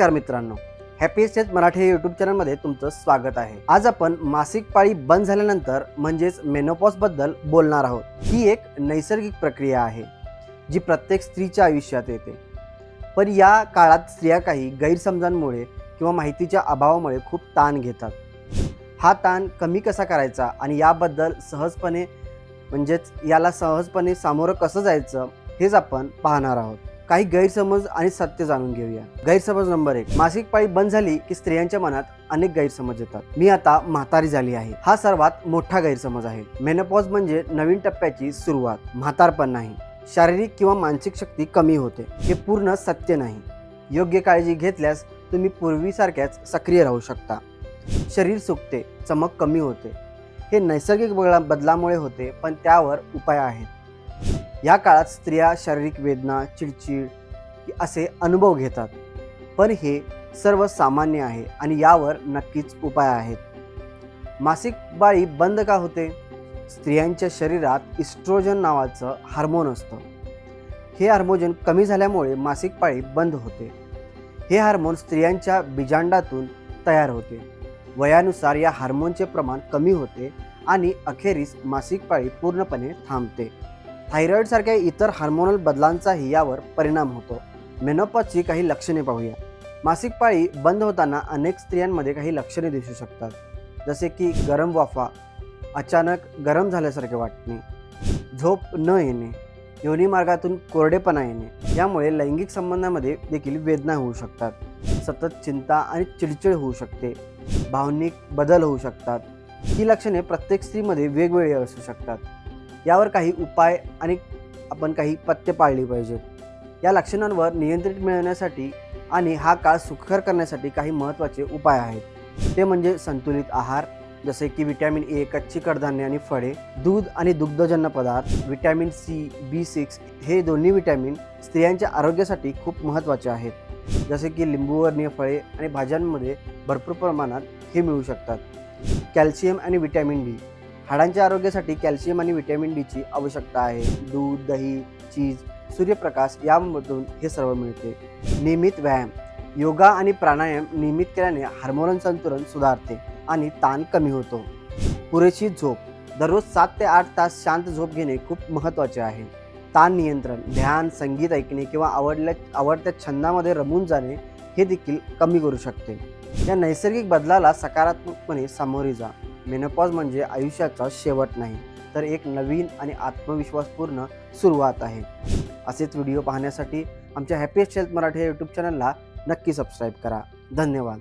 नमस्कार मित्रांनो happy health Marathi YouTube YouTube चॅनलमध्ये तुमचं स्वागत आहे. आज आपण मासिक पाळी बंद झाल्यानंतर म्हणजेच मेनोपॉजबद्दल बोलणार आहोत. ही एक नैसर्गिक प्रक्रिया आहे जी प्रत्येक स्त्रीच्या आयुष्यात येते. पण या काळात स्त्रिया काही गैरसमजांमुळे किंवा माहितीच्या अभावामुळे खूप ताण घेतात. हा ताण कमी कसा करायचा आणि याबद्दल सहजपणे म्हणजेच याला सहजपणे सामोरं कसं जायचं हेच आपण पाहणार आहोत. काही गैरसमज आणि सत्य जाणून घेऊया. गैरसमज नंबर एक. मासिक पाळी बंद झाली की स्त्रियांच्या मनात अनेक गैरसमज येतात. मी आता म्हातारी झाली आहे. हा सर्वात मोठा गैरसमज आहे. मेनोपॉज म्हणजे नवीन टप्प्याची सुरुवात. म्हातारपण नाही. शारीरिक किंवा मानसिक शक्ती कमी होते. हे पूर्ण सत्य नाही. योग्य काळजी घेतल्यास तुम्ही पूर्वीसारख्याच सक्रिय राहू शकता. शरीर सुकते चमक कमी होते. हे नैसर्गिक बदलामुळे होते पण त्यावर उपाय आहेत. या काळात स्त्रिया शारीरिक वेदना चिडचिड असे अनुभव घेतात. पण हे सर्व सामान्य आहे आणि यावर नक्कीच उपाय आहेत. मासिक बाळी बंद का होते? स्त्रियांच्या शरीरात इस्ट्रोजन नावाचं हार्मोन असतं. हे हार्मोजन कमी झाल्यामुळे मासिक पाळी बंद होते. हे हार्मोन स्त्रियांच्या बिजांडातून तयार होते. वयानुसार या हार्मोनचे प्रमाण कमी होते आणि अखेरीस मासिक पाळी पूर्णपणे थांबते. थायरॉईडसारख्या इतर हार्मोनल बदलांचाही यावर परिणाम होतो. मेनोपॉजची काही लक्षणे पाहूया. मासिक पाळी बंद होताना अनेक स्त्रियांमध्ये काही लक्षणे दिसू शकतात. जसे की गरम वाफा अचानक गरम झाल्यासारखे वाटणे झोप न येणे योनी मार्गातून कोरडेपणा येणे यामुळे लैंगिक संबंधामध्ये देखील वेदना होऊ शकतात. सतत चिंता आणि चिडचिड होऊ शकते. भावनिक बदल होऊ शकतात. ही लक्षणे प्रत्येक स्त्रीमध्ये वेगवेगळी असू शकतात. यावर काही उपाय आणि आपण काही पथ्य पाळली पाहिजेत. या लक्षणांवर नियंत्रित मिळवण्यासाठी आणि हा काळ सुखकर करण्यासाठी काही महत्त्वाचे उपाय आहेत. ते म्हणजे संतुलित आहार जसे की विटॅमिन ए कच्ची कडधान्य आणि फळे दूध आणि दुग्धजन्य पदार्थ विटॅमिन सी बी सिक्स हे दोन्ही विटॅमिन स्त्रियांच्या आरोग्यासाठी खूप महत्त्वाचे आहेत. जसे की लिंबूवर्णीय फळे आणि भाज्यांमध्ये भरपूर प्रमाणात हे मिळू शकतात. कॅल्शियम आणि विटॅमिन डी हाडांच्या आरोग्यासाठी कॅल्शियम आणि विटॅमिन डीची आवश्यकता आहे. दूध दही चीज सूर्यप्रकाश यामधून हे सर्व मिळते. नियमित व्यायाम योगा आणि प्राणायाम नियमित केल्याने हार्मोन संतुलन सुधारते आणि ताण कमी होतो. पुरेशी झोप दररोज सात ते आठ तास शांत झोप घेणे खूप महत्त्वाचे आहे. ताण नियंत्रण ध्यान संगीत ऐकणे किंवा आवडल्या आवडत्या छंदामध्ये रमून जाणे हे देखील कमी करू शकते. या नैसर्गिक बदलाला सकारात्मकपणे सामोरे जा. मेनोपॉज म्हणजे आयुष्याचा शेवट नाही तर एक नवीन आणि आत्मविश्वासपूर्ण सुरुवात आहे. असेच व्हिडिओ पाहण्यासाठी आमच्या हॅपीएस्ट हेल्थ मराठी या यूट्यूब चॅनलला नक्की सबस्क्राईब करा. धन्यवाद.